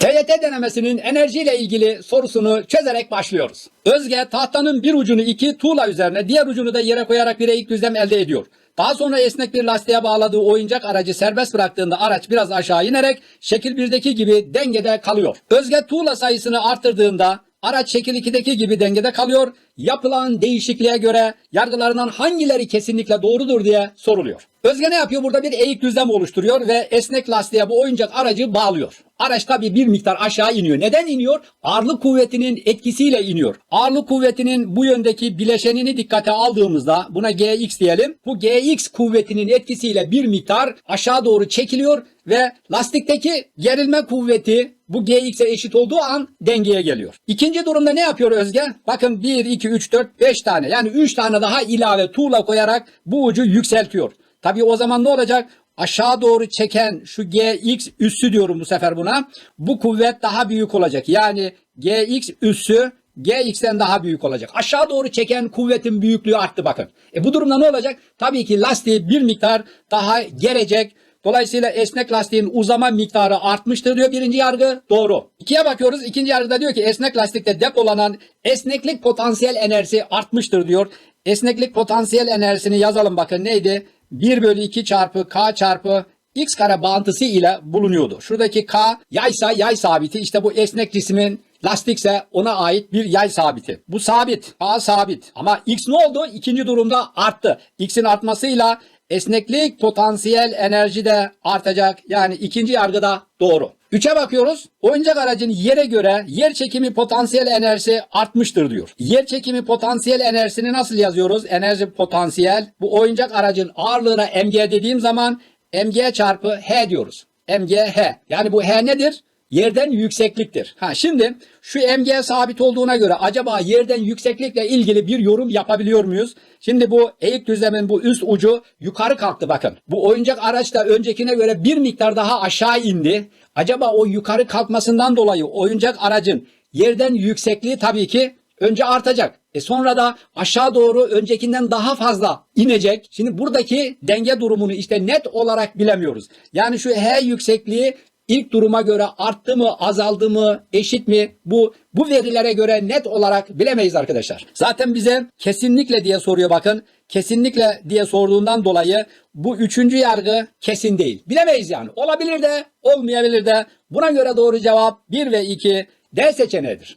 TYT denemesinin enerjiyle ilgili sorusunu çözerek başlıyoruz. Özge tahtanın bir ucunu iki tuğla üzerine diğer ucunu da yere koyarak bir eğik düzlem elde ediyor. Daha sonra esnek bir lastiğe bağladığı oyuncak aracı serbest bıraktığında araç biraz aşağı inerek şekil 1'deki gibi dengede kalıyor. Özge tuğla sayısını arttırdığında araç şekil 2'deki gibi dengede kalıyor. Yapılan değişikliğe göre yargılarından hangileri kesinlikle doğrudur diye soruluyor. Özge ne yapıyor? Burada bir eğik düzlem oluşturuyor ve esnek lastiğe bu oyuncak aracı bağlıyor. Araç tabii bir miktar aşağı iniyor. Neden iniyor? Ağırlık kuvvetinin etkisiyle iniyor. Ağırlık kuvvetinin bu yöndeki bileşenini dikkate aldığımızda buna Gx diyelim. Bu Gx kuvvetinin etkisiyle bir miktar aşağı doğru çekiliyor ve lastikteki gerilme kuvveti bu Gx'e eşit olduğu an dengeye geliyor. İkinci durumda ne yapıyor Özge? Bakın 1, 2, 3, 4, 5 tane yani 3 tane daha ilave tuğla koyarak bu ucu yükseltiyor. Tabii o zaman ne olacak? Aşağı doğru çeken şu Gx üssü diyorum bu sefer buna. Bu kuvvet daha büyük olacak. Yani Gx üssü Gx'ten daha büyük olacak. Aşağı doğru çeken kuvvetin büyüklüğü arttı bakın. E bu durumda ne olacak? Tabii ki lastiği bir miktar daha gerecek. Dolayısıyla esnek lastiğin uzama miktarı artmıştır diyor birinci yargı. Doğru. İkiye bakıyoruz. İkinci yargıda diyor ki esnek lastikte depolanan esneklik potansiyel enerjisi artmıştır diyor. Esneklik potansiyel enerjisini yazalım bakın neydi? 1 bölü 2 çarpı k çarpı x kare bağıntısı ile bulunuyordu. Şuradaki k yaysa yay sabiti işte bu esnek cismin lastikse ona ait bir yay sabiti. Bu sabit. K sabit. Ama x ne oldu? İkinci durumda arttı. X'in artmasıyla esneklik potansiyel enerji de artacak. Yani ikinci yargıda doğru. Üçe bakıyoruz. Oyuncak aracın yere göre yer çekimi potansiyel enerjisi artmıştır diyor. Yer çekimi potansiyel enerjisini nasıl yazıyoruz? Enerji potansiyel. Bu oyuncak aracın ağırlığına mg dediğim zaman mg çarpı h diyoruz. mg h. Yani bu h nedir? Yerden yüksekliktir. Ha şimdi şu mg sabit olduğuna göre acaba yerden yükseklikle ilgili bir yorum yapabiliyor muyuz? Şimdi bu eğik düzlemin bu üst ucu yukarı kalktı bakın. Bu oyuncak araç da öncekine göre bir miktar daha aşağı indi. Acaba o yukarı kalkmasından dolayı oyuncak aracın yerden yüksekliği tabii ki önce artacak. E sonra da aşağı doğru öncekinden daha fazla inecek. Şimdi buradaki denge durumunu işte net olarak bilemiyoruz. Yani şu H yüksekliği ilk duruma göre arttı mı, azaldı mı, eşit mi? Bu bu verilere göre net olarak bilemeyiz arkadaşlar. Zaten bize kesinlikle diye soruyor bakın. Kesinlikle diye sorduğundan dolayı bu üçüncü yargı kesin değil. Bilemeyiz yani. Olabilir de, olmayabilir de. Buna göre doğru cevap 1 ve 2 D seçeneğidir.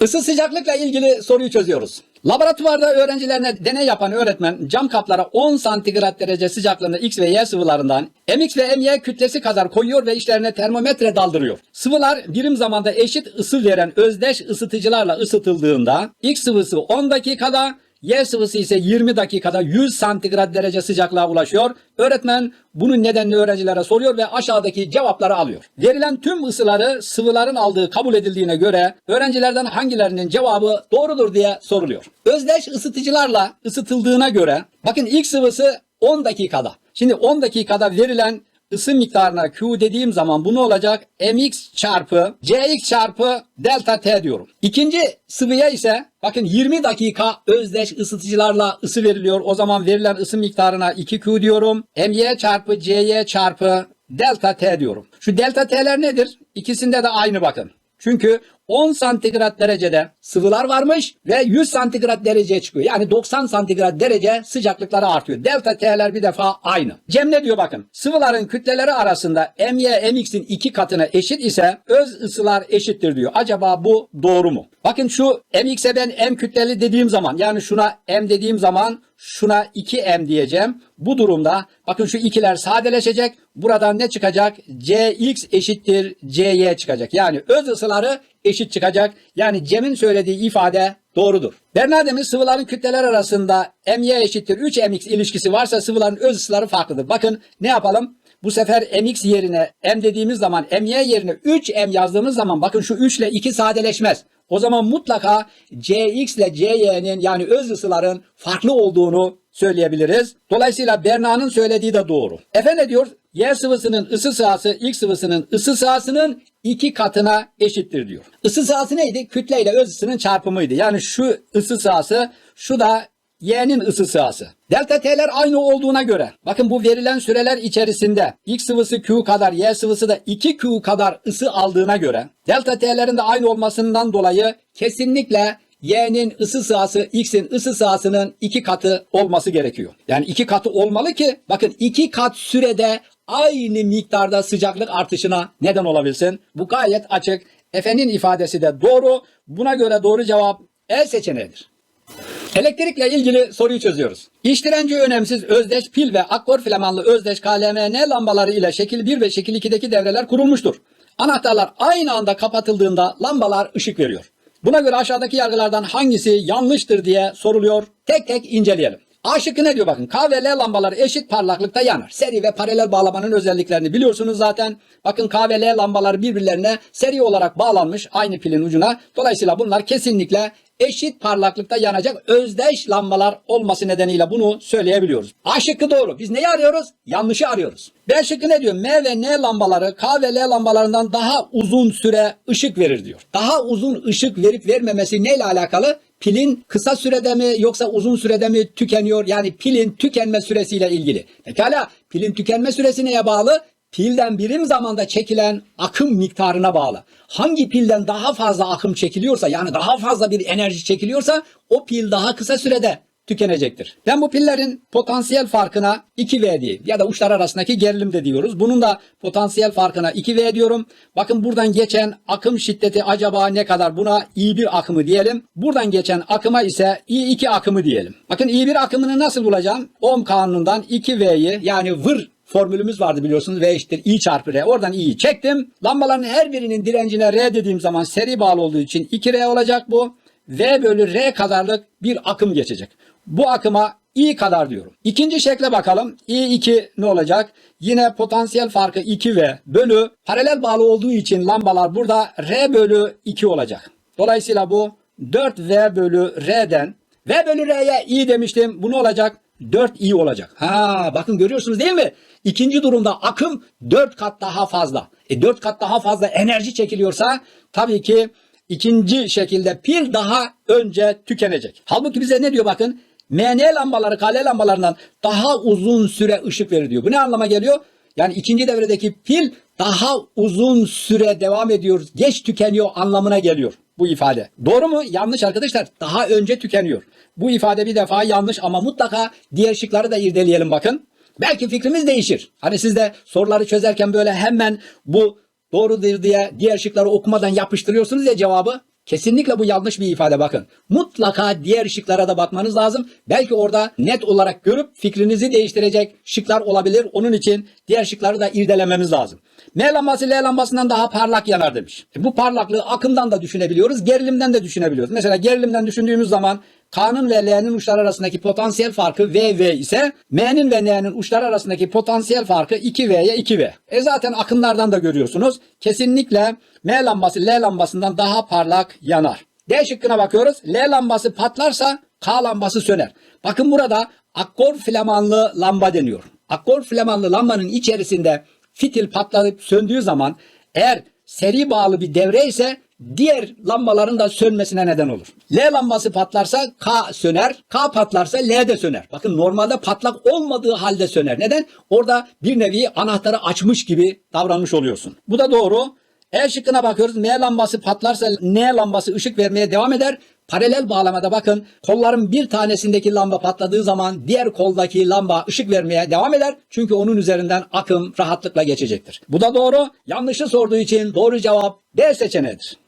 Isı sıcaklıkla ilgili soruyu çözüyoruz. Laboratuvarda öğrencilerine deney yapan öğretmen cam kaplara 10 santigrat derece sıcaklığında X ve Y sıvılarından MX ve MY kütlesi kadar koyuyor ve içlerine termometre daldırıyor. Sıvılar birim zamanda eşit ısı veren özdeş ısıtıcılarla ısıtıldığında X sıvısı 10 dakikada Y sıvısı ise 20 dakikada 100 santigrat derece sıcaklığa ulaşıyor. Öğretmen bunun nedenini öğrencilere soruyor ve aşağıdaki cevapları alıyor. Verilen tüm ısıları sıvıların aldığı kabul edildiğine göre öğrencilerden hangilerinin cevabı doğrudur diye soruluyor. Özdeş ısıtıcılarla ısıtıldığına göre bakın ilk sıvısı 10 dakikada. Şimdi 10 dakikada verilen ısı miktarına Q dediğim zaman bu ne olacak? mx çarpı cx çarpı delta t diyorum. İkinci sıvıya ise bakın 20 dakika özdeş ısıtıcılarla ısı veriliyor. O zaman verilen ısı miktarına 2Q diyorum. my çarpı cy çarpı delta t diyorum. Şu delta t'ler nedir? İkisinde de aynı bakın. Çünkü 10 santigrat derecede sıvılar varmış ve 100 santigrat dereceye çıkıyor. Yani 90 santigrat derece sıcaklıkları artıyor. Delta T'ler bir defa aynı. Cem ne diyor bakın. Sıvıların kütleleri arasında MY MX'in iki katına eşit ise öz ısılar eşittir diyor. Acaba bu doğru mu? Bakın şu MX'e ben M kütleli dediğim zaman yani şuna M dediğim zaman şuna 2M diyeceğim. Bu durumda bakın şu ikiler sadeleşecek. Buradan ne çıkacak? Cx eşittir Cy çıkacak. Yani öz ısıları eşit çıkacak. Yani Cem'in söylediği ifade doğrudur. Bernadette'nin sıvıların kütleler arasında My eşittir 3mx ilişkisi varsa sıvıların öz ısıları farklıdır. Bakın ne yapalım? Bu sefer mx yerine m dediğimiz zaman my yerine 3m yazdığımız zaman bakın şu 3 ile 2 sadeleşmez. O zaman mutlaka cx ile cy'nin yani öz ısıların farklı olduğunu söyleyebiliriz. Dolayısıyla Berna'nın söylediği de doğru. Efe diyor? Y sıvısının ısı sahası X sıvısının ısı sahasının iki katına eşittir diyor. Isı sahası neydi? Kütle ile öz ısının çarpımıydı. Yani şu ısı sahası şu da Y'nin ısı sahası. Delta T'ler aynı olduğuna göre bakın bu verilen süreler içerisinde X sıvısı Q kadar Y sıvısı da 2Q kadar ısı aldığına göre delta T'lerin de aynı olmasından dolayı kesinlikle Y'nin ısı sahası X'in ısı sahasının iki katı olması gerekiyor. Yani iki katı olmalı ki bakın iki kat sürede aynı miktarda sıcaklık artışına neden olabilsin. Bu gayet açık. Efe'nin ifadesi de doğru. Buna göre doğru cevap E seçeneğidir. Elektrikle ilgili soruyu çözüyoruz. İş direnci önemsiz özdeş pil ve akkor filamanlı özdeş KLMN lambaları ile şekil 1 ve şekil 2'deki devreler kurulmuştur. Anahtarlar aynı anda kapatıldığında lambalar ışık veriyor. Buna göre aşağıdaki yargılardan hangisi yanlıştır diye soruluyor. Tek tek inceleyelim. A ne diyor bakın. K ve L lambaları eşit parlaklıkta yanar. Seri ve paralel bağlamanın özelliklerini biliyorsunuz zaten. Bakın K ve L lambaları birbirlerine seri olarak bağlanmış aynı pilin ucuna. Dolayısıyla bunlar kesinlikle eşit parlaklıkta yanacak özdeş lambalar olması nedeniyle bunu söyleyebiliyoruz. A şıkkı doğru. Biz neyi arıyoruz? Yanlışı arıyoruz. B şıkkı ne diyor? M ve N lambaları K ve L lambalarından daha uzun süre ışık verir diyor. Daha uzun ışık verip vermemesi neyle alakalı? Pilin kısa sürede mi yoksa uzun sürede mi tükeniyor? Yani pilin tükenme süresiyle ilgili. Pekala pilin tükenme süresi neye bağlı? Pilden birim zamanda çekilen akım miktarına bağlı. Hangi pilden daha fazla akım çekiliyorsa yani daha fazla bir enerji çekiliyorsa o pil daha kısa sürede tükenecektir. Ben bu pillerin potansiyel farkına 2V diyeyim ya da uçlar arasındaki gerilim de diyoruz. Bunun da potansiyel farkına 2V diyorum. Bakın buradan geçen akım şiddeti acaba ne kadar? Buna I1 akımı diyelim. Buradan geçen akıma ise I2 akımı diyelim. Bakın I1 akımını nasıl bulacağım? Ohm kanunundan 2V'yi yani vır formülümüz vardı biliyorsunuz. V eşittir I çarpı R. Oradan I'yi çektim. Lambaların her birinin direncine R dediğim zaman seri bağlı olduğu için 2R olacak bu. V bölü R kadarlık bir akım geçecek. Bu akıma I kadar diyorum. İkinci şekle bakalım. I2 ne olacak? Yine potansiyel farkı 2V bölü paralel bağlı olduğu için lambalar burada R bölü 2 olacak. Dolayısıyla bu 4V bölü R'den V bölü R'ye I demiştim. Bu ne olacak? 4i olacak. Ha bakın görüyorsunuz değil mi? İkinci durumda akım 4 kat daha fazla. E 4 kat daha fazla enerji çekiliyorsa tabii ki ikinci şekilde pil daha önce tükenecek. Halbuki bize ne diyor bakın? MN lambaları KL lambalarından daha uzun süre ışık verir diyor. Bu ne anlama geliyor? Yani ikinci devredeki pil daha uzun süre devam ediyor, geç tükeniyor anlamına geliyor bu ifade. Doğru mu? Yanlış arkadaşlar. Daha önce tükeniyor. Bu ifade bir defa yanlış ama mutlaka diğer şıkları da irdeleyelim bakın. Belki fikrimiz değişir. Hani siz de soruları çözerken böyle hemen bu doğrudur diye diğer şıkları okumadan yapıştırıyorsunuz ya cevabı. Kesinlikle bu yanlış bir ifade bakın. Mutlaka diğer şıklara da bakmanız lazım. Belki orada net olarak görüp fikrinizi değiştirecek şıklar olabilir. Onun için diğer şıkları da irdelememiz lazım. M lambası L lambasından daha parlak yanar demiş. E bu parlaklığı akımdan da düşünebiliyoruz, gerilimden de düşünebiliyoruz. Mesela gerilimden düşündüğümüz zaman K'nın ve L'nin uçları arasındaki potansiyel farkı VV ise M'nin ve N'nin uçları arasındaki potansiyel farkı 2V'ye 2V. E zaten akımlardan da görüyorsunuz. Kesinlikle M lambası L lambasından daha parlak yanar. D şıkkına bakıyoruz. L lambası patlarsa K lambası söner. Bakın burada akkor flamanlı lamba deniyor. Akkor flamanlı lambanın içerisinde fitil patlayıp söndüğü zaman eğer seri bağlı bir devre ise diğer lambaların da sönmesine neden olur. L lambası patlarsa K söner, K patlarsa L de söner. Bakın normalde patlak olmadığı halde söner. Neden? Orada bir nevi anahtarı açmış gibi davranmış oluyorsun. Bu da doğru. E şıkkına bakıyoruz. M lambası patlarsa N lambası ışık vermeye devam eder. Paralel bağlamada bakın kolların bir tanesindeki lamba patladığı zaman diğer koldaki lamba ışık vermeye devam eder. Çünkü onun üzerinden akım rahatlıkla geçecektir. Bu da doğru. Yanlışı sorduğu için doğru cevap D seçeneğidir.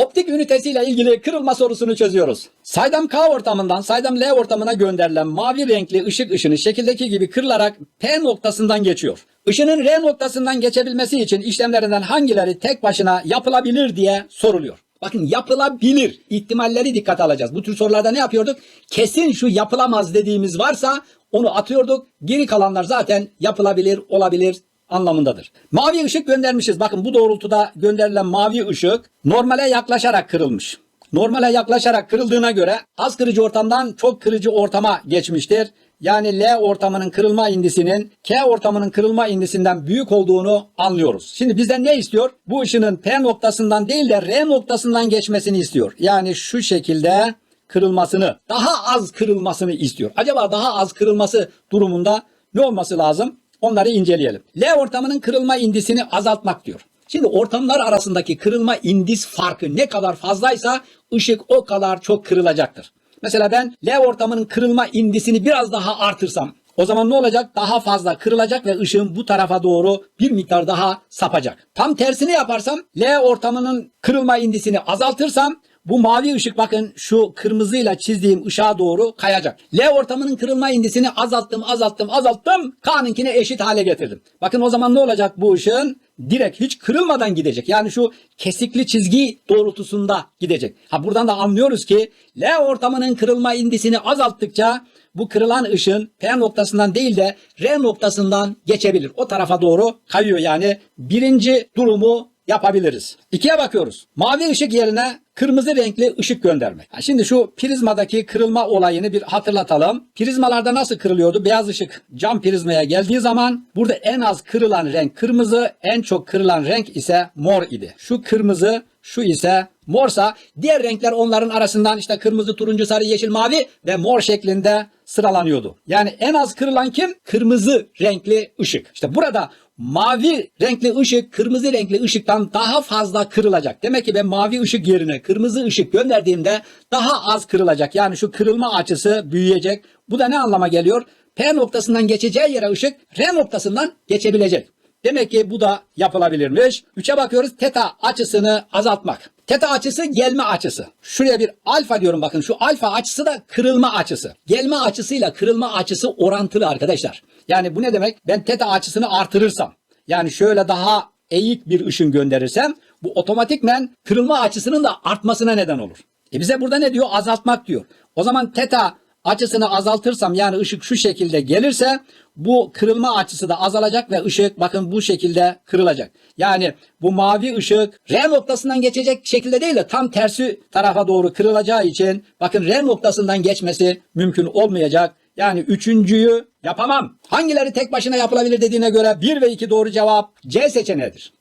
Optik ünitesiyle ilgili kırılma sorusunu çözüyoruz. Saydam K ortamından saydam L ortamına gönderilen mavi renkli ışık ışını şekildeki gibi kırılarak P noktasından geçiyor. Işının R noktasından geçebilmesi için işlemlerinden hangileri tek başına yapılabilir diye soruluyor. Bakın yapılabilir ihtimalleri dikkate alacağız. Bu tür sorularda ne yapıyorduk? Kesin şu yapılamaz dediğimiz varsa onu atıyorduk. Geri kalanlar zaten yapılabilir, olabilir anlamındadır. Mavi ışık göndermişiz. Bakın bu doğrultuda gönderilen mavi ışık normale yaklaşarak kırılmış. Normale yaklaşarak kırıldığına göre az kırıcı ortamdan çok kırıcı ortama geçmiştir. Yani L ortamının kırılma indisinin K ortamının kırılma indisinden büyük olduğunu anlıyoruz. Şimdi bizden ne istiyor? Bu ışının P noktasından değil de R noktasından geçmesini istiyor. Yani şu şekilde kırılmasını, daha az kırılmasını istiyor. Acaba daha az kırılması durumunda ne olması lazım? Onları inceleyelim. L ortamının kırılma indisini azaltmak diyor. Şimdi ortamlar arasındaki kırılma indis farkı ne kadar fazlaysa ışık o kadar çok kırılacaktır. Mesela ben L ortamının kırılma indisini biraz daha artırsam o zaman ne olacak? Daha fazla kırılacak ve ışığın bu tarafa doğru bir miktar daha sapacak. Tam tersini yaparsam L ortamının kırılma indisini azaltırsam bu mavi ışık bakın şu kırmızıyla çizdiğim ışığa doğru kayacak. L ortamının kırılma indisini azalttım, azalttım, azalttım. K'nınkine eşit hale getirdim. Bakın o zaman ne olacak bu ışığın? Direkt hiç kırılmadan gidecek. Yani şu kesikli çizgi doğrultusunda gidecek. Ha buradan da anlıyoruz ki L ortamının kırılma indisini azalttıkça bu kırılan ışın P noktasından değil de R noktasından geçebilir. O tarafa doğru kayıyor yani. Birinci durumu yapabiliriz. İkiye bakıyoruz. Mavi ışık yerine kırmızı renkli ışık göndermek. Şimdi şu prizmadaki kırılma olayını bir hatırlatalım. Prizmalarda nasıl kırılıyordu? Beyaz ışık cam prizmaya geldiği zaman burada en az kırılan renk kırmızı, en çok kırılan renk ise mor idi. Şu kırmızı, şu ise morsa diğer renkler onların arasından işte kırmızı, turuncu, sarı, yeşil, mavi ve mor şeklinde sıralanıyordu. Yani en az kırılan kim? Kırmızı renkli ışık. İşte burada mavi renkli ışık kırmızı renkli ışıktan daha fazla kırılacak. Demek ki ben mavi ışık yerine kırmızı ışık gönderdiğimde daha az kırılacak. Yani şu kırılma açısı büyüyecek. Bu da ne anlama geliyor? P noktasından geçeceği yere ışık R noktasından geçebilecek. Demek ki bu da yapılabilirmiş. Üçe bakıyoruz teta açısını azaltmak. Teta açısı gelme açısı. Şuraya bir alfa diyorum bakın. Şu alfa açısı da kırılma açısı. Gelme açısıyla kırılma açısı orantılı arkadaşlar. Yani bu ne demek? Ben teta açısını artırırsam yani şöyle daha eğik bir ışın gönderirsem bu otomatikmen kırılma açısının da artmasına neden olur. E bize burada ne diyor? Azaltmak diyor. O zaman teta açısını azaltırsam yani ışık şu şekilde gelirse bu kırılma açısı da azalacak ve ışık bakın bu şekilde kırılacak. Yani bu mavi ışık R noktasından geçecek şekilde değil de tam tersi tarafa doğru kırılacağı için bakın R noktasından geçmesi mümkün olmayacak. Yani üçüncüyü yapamam. Hangileri tek başına yapılabilir dediğine göre 1 ve 2 doğru cevap C seçeneğidir.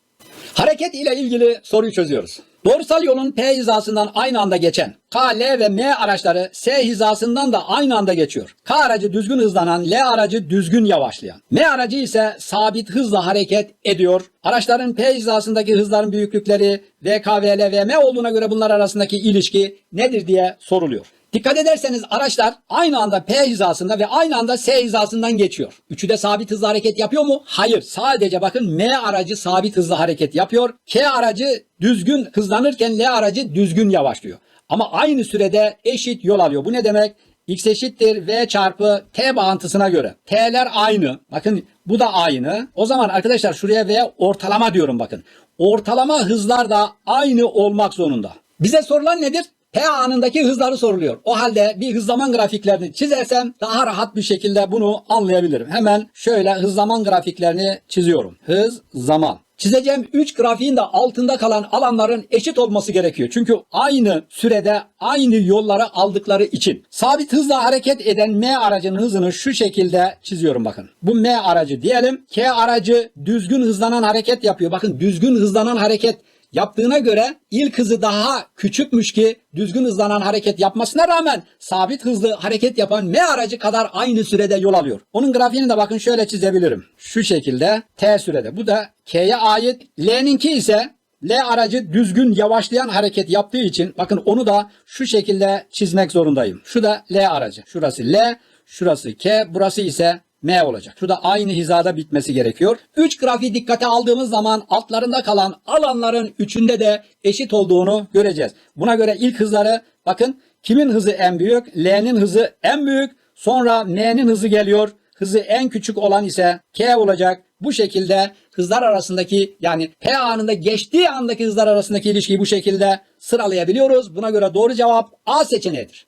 Hareket ile ilgili soruyu çözüyoruz. Doğrusal yolun P hizasından aynı anda geçen K, L ve M araçları S hizasından da aynı anda geçiyor. K aracı düzgün hızlanan, L aracı düzgün yavaşlayan. M aracı ise sabit hızla hareket ediyor. Araçların P hizasındaki hızların büyüklükleri VK, VL ve M olduğuna göre bunlar arasındaki ilişki nedir diye soruluyor. Dikkat ederseniz araçlar aynı anda P hizasında ve aynı anda S hizasından geçiyor. Üçü de sabit hızla hareket yapıyor mu? Hayır. Sadece bakın M aracı sabit hızla hareket yapıyor. K aracı düzgün hızlanırken L aracı düzgün yavaşlıyor. Ama aynı sürede eşit yol alıyor. Bu ne demek? X eşittir V çarpı T bağıntısına göre. T'ler aynı. Bakın bu da aynı. O zaman arkadaşlar şuraya V ortalama diyorum bakın. Ortalama hızlar da aynı olmak zorunda. Bize sorulan nedir? P anındaki hızları soruluyor. O halde bir hız zaman grafiklerini çizersem daha rahat bir şekilde bunu anlayabilirim. Hemen şöyle hız zaman grafiklerini çiziyorum. Hız zaman. Çizeceğim 3 grafiğin de altında kalan alanların eşit olması gerekiyor. Çünkü aynı sürede aynı yolları aldıkları için. Sabit hızla hareket eden M aracının hızını şu şekilde çiziyorum bakın. Bu M aracı diyelim. K aracı düzgün hızlanan hareket yapıyor. Bakın düzgün hızlanan hareket yaptığına göre ilk hızı daha küçükmüş ki düzgün hızlanan hareket yapmasına rağmen sabit hızlı hareket yapan M aracı kadar aynı sürede yol alıyor. Onun grafiğini de bakın şöyle çizebilirim. Şu şekilde T sürede. Bu da K'ye ait. L'ninki ise L aracı düzgün yavaşlayan hareket yaptığı için bakın onu da şu şekilde çizmek zorundayım. Şu da L aracı. Şurası L, şurası K, burası ise M olacak. Şurada aynı hizada bitmesi gerekiyor. 3 grafiği dikkate aldığımız zaman altlarında kalan alanların üçünde de eşit olduğunu göreceğiz. Buna göre ilk hızları bakın kimin hızı en büyük? L'nin hızı en büyük. Sonra M'nin hızı geliyor. Hızı en küçük olan ise K olacak. Bu şekilde hızlar arasındaki yani P anında geçtiği andaki hızlar arasındaki ilişkiyi bu şekilde sıralayabiliyoruz. Buna göre doğru cevap A seçeneğidir.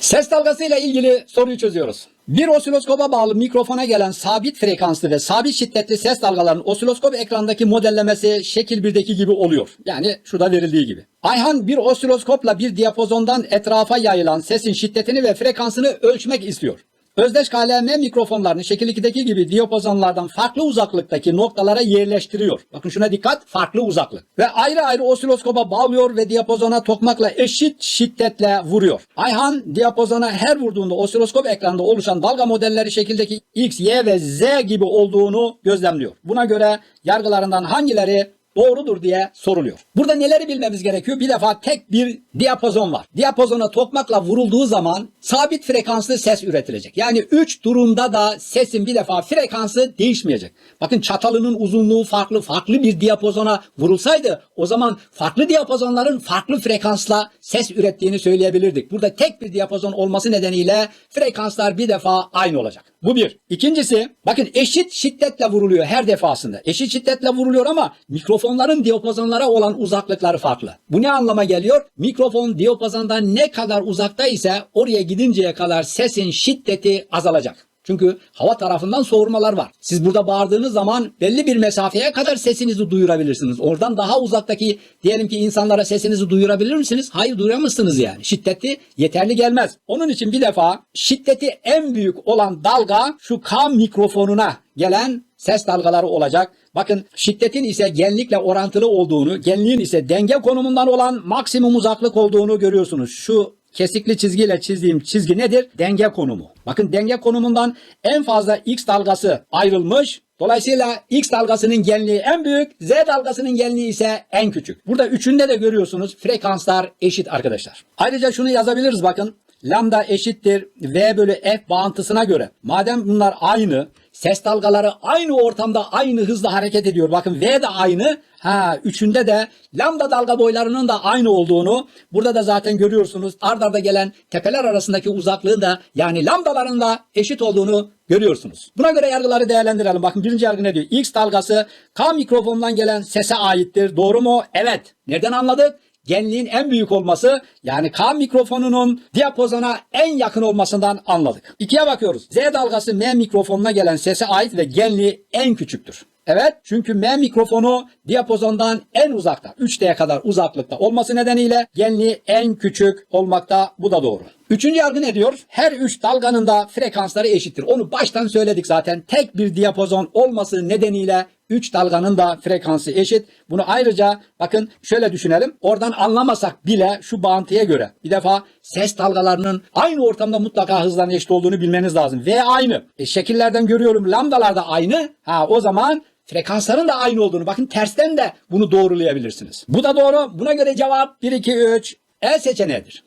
Ses dalgası ile ilgili soruyu çözüyoruz. Bir osiloskopa bağlı mikrofona gelen sabit frekanslı ve sabit şiddetli ses dalgalarının osiloskop ekrandaki modellemesi şekil 1'deki gibi oluyor. Yani şurada verildiği gibi. Ayhan bir osiloskopla bir diyapozondan etrafa yayılan sesin şiddetini ve frekansını ölçmek istiyor. Özdeş KLM mikrofonlarını şekil 2'deki gibi diyapazonlardan farklı uzaklıktaki noktalara yerleştiriyor. Bakın şuna dikkat farklı uzaklık. Ve ayrı ayrı osiloskopa bağlıyor ve diyapazona tokmakla eşit şiddetle vuruyor. Ayhan diyapazona her vurduğunda osiloskop ekranında oluşan dalga modelleri şekildeki X, Y ve Z gibi olduğunu gözlemliyor. Buna göre yargılarından hangileri doğrudur diye soruluyor. Burada neleri bilmemiz gerekiyor? Bir defa tek bir diyapazon var. Diyapazona tokmakla vurulduğu zaman sabit frekanslı ses üretilecek. Yani 3 durumda da sesin bir defa frekansı değişmeyecek. Bakın çatalının uzunluğu farklı, farklı bir diyapazona vurulsaydı o zaman farklı diyapazonların farklı frekansla ses ürettiğini söyleyebilirdik. Burada tek bir diyapazon olması nedeniyle frekanslar bir defa aynı olacak. Bu bir. İkincisi bakın eşit şiddetle vuruluyor her defasında. Eşit şiddetle vuruluyor ama mikrofonların diyapazonlara olan uzaklıkları farklı. Bu ne anlama geliyor? Mikrofon diyapazondan ne kadar uzakta ise oraya gidinceye kadar sesin şiddeti azalacak. Çünkü hava tarafından soğurmalar var. Siz burada bağırdığınız zaman belli bir mesafeye kadar sesinizi duyurabilirsiniz. Oradan daha uzaktaki diyelim ki insanlara sesinizi duyurabilir misiniz? Hayır duyuramazsınız yani. Şiddeti yeterli gelmez. Onun için bir defa şiddeti en büyük olan dalga şu K mikrofonuna gelen ses dalgaları olacak. Bakın şiddetin ise genlikle orantılı olduğunu, genliğin ise denge konumundan olan maksimum uzaklık olduğunu görüyorsunuz. Şu kesikli çizgiyle çizdiğim çizgi nedir? Denge konumu. Bakın denge konumundan en fazla X dalgası ayrılmış. Dolayısıyla X dalgasının genliği en büyük, Z dalgasının genliği ise en küçük. Burada üçünde de görüyorsunuz frekanslar eşit arkadaşlar. Ayrıca şunu yazabiliriz bakın. Lambda eşittir V bölü F bağıntısına göre. Madem bunlar aynı, ses dalgaları aynı ortamda aynı hızla hareket ediyor. Bakın V de aynı. Ha üçünde de lambda dalga boylarının da aynı olduğunu burada da zaten görüyorsunuz. Ard arda gelen tepeler arasındaki uzaklığın da yani lambdaların da eşit olduğunu görüyorsunuz. Buna göre yargıları değerlendirelim. Bakın birinci yargı ne diyor? X dalgası K mikrofondan gelen sese aittir. Doğru mu? Evet. Nereden anladık? genliğin en büyük olması yani K mikrofonunun diyapozona en yakın olmasından anladık. İkiye bakıyoruz. Z dalgası M mikrofonuna gelen sese ait ve genliği en küçüktür. Evet çünkü M mikrofonu diyapozondan en uzakta 3D'ye kadar uzaklıkta olması nedeniyle genliği en küçük olmakta bu da doğru. Üçüncü yargı ne diyor? Her üç dalganın da frekansları eşittir. Onu baştan söyledik zaten. Tek bir diyapozon olması nedeniyle 3 dalganın da frekansı eşit. Bunu ayrıca bakın şöyle düşünelim. Oradan anlamasak bile şu bağıntıya göre bir defa ses dalgalarının aynı ortamda mutlaka hızlarının eşit olduğunu bilmeniz lazım. V aynı. E, şekillerden görüyorum lambdalar da aynı. Ha o zaman frekansların da aynı olduğunu bakın tersten de bunu doğrulayabilirsiniz. Bu da doğru. Buna göre cevap 1 2 3 E seçeneğidir.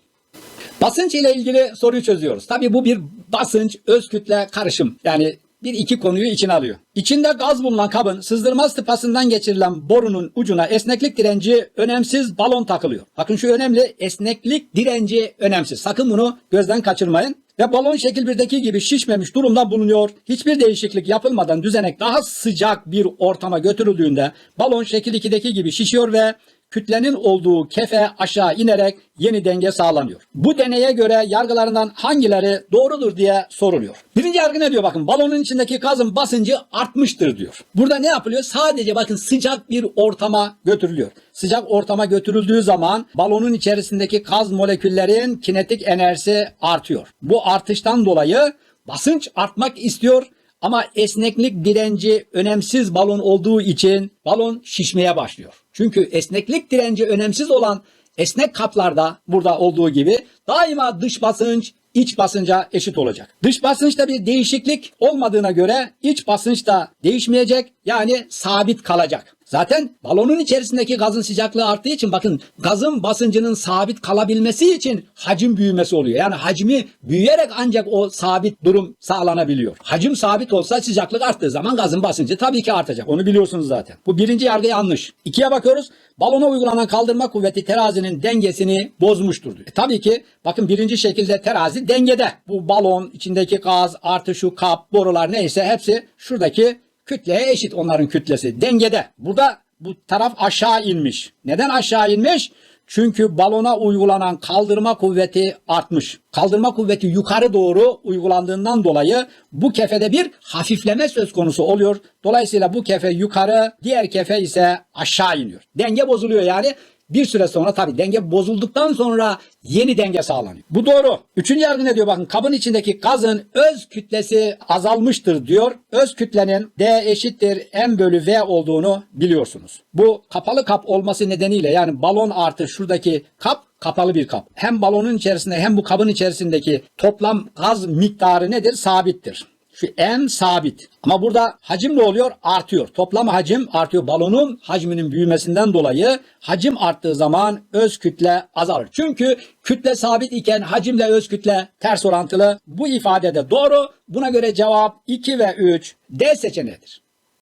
Basınç ile ilgili soruyu çözüyoruz. Tabii bu bir basınç öz kütle karışım. Yani bir iki konuyu içine alıyor. İçinde gaz bulunan kabın sızdırmaz tıpasından geçirilen borunun ucuna esneklik direnci önemsiz balon takılıyor. Bakın şu önemli esneklik direnci önemsiz. Sakın bunu gözden kaçırmayın. Ve balon şekil 1'deki gibi şişmemiş durumda bulunuyor. Hiçbir değişiklik yapılmadan düzenek daha sıcak bir ortama götürüldüğünde balon şekil 2'deki gibi şişiyor ve kütlenin olduğu kefe aşağı inerek yeni denge sağlanıyor. Bu deneye göre yargılarından hangileri doğrudur diye soruluyor. Birinci yargı ne diyor bakın balonun içindeki gazın basıncı artmıştır diyor. Burada ne yapılıyor? Sadece bakın sıcak bir ortama götürülüyor. Sıcak ortama götürüldüğü zaman balonun içerisindeki gaz moleküllerin kinetik enerjisi artıyor. Bu artıştan dolayı basınç artmak istiyor ama esneklik direnci önemsiz balon olduğu için balon şişmeye başlıyor. Çünkü esneklik direnci önemsiz olan esnek kaplarda burada olduğu gibi daima dış basınç iç basınca eşit olacak. Dış basınçta bir değişiklik olmadığına göre iç basınç da değişmeyecek yani sabit kalacak. Zaten balonun içerisindeki gazın sıcaklığı arttığı için bakın gazın basıncının sabit kalabilmesi için hacim büyümesi oluyor. Yani hacmi büyüyerek ancak o sabit durum sağlanabiliyor. Hacim sabit olsa sıcaklık arttığı zaman gazın basıncı tabii ki artacak. Onu biliyorsunuz zaten. Bu birinci yargı yanlış. İkiye bakıyoruz. Balona uygulanan kaldırma kuvveti terazinin dengesini bozmuştur diyor. E, tabii ki bakın birinci şekilde terazi dengede. Bu balon içindeki gaz artı şu kap borular neyse hepsi şuradaki kütleye eşit onların kütlesi. Dengede. Burada bu taraf aşağı inmiş. Neden aşağı inmiş? Çünkü balona uygulanan kaldırma kuvveti artmış. Kaldırma kuvveti yukarı doğru uygulandığından dolayı bu kefede bir hafifleme söz konusu oluyor. Dolayısıyla bu kefe yukarı, diğer kefe ise aşağı iniyor. Denge bozuluyor yani. Bir süre sonra tabii denge bozulduktan sonra yeni denge sağlanıyor. Bu doğru. Üçüncü yargı ne diyor bakın kabın içindeki gazın öz kütlesi azalmıştır diyor. Öz kütlenin D eşittir M bölü V olduğunu biliyorsunuz. Bu kapalı kap olması nedeniyle yani balon artı şuradaki kap kapalı bir kap. Hem balonun içerisinde hem bu kabın içerisindeki toplam gaz miktarı nedir? Sabittir. Şu M sabit. Ama burada hacim ne oluyor? Artıyor. Toplam hacim artıyor. Balonun hacminin büyümesinden dolayı hacim arttığı zaman öz kütle azalır. Çünkü kütle sabit iken hacimle öz kütle ters orantılı. Bu ifade de doğru. Buna göre cevap 2 ve 3 D seçeneğidir.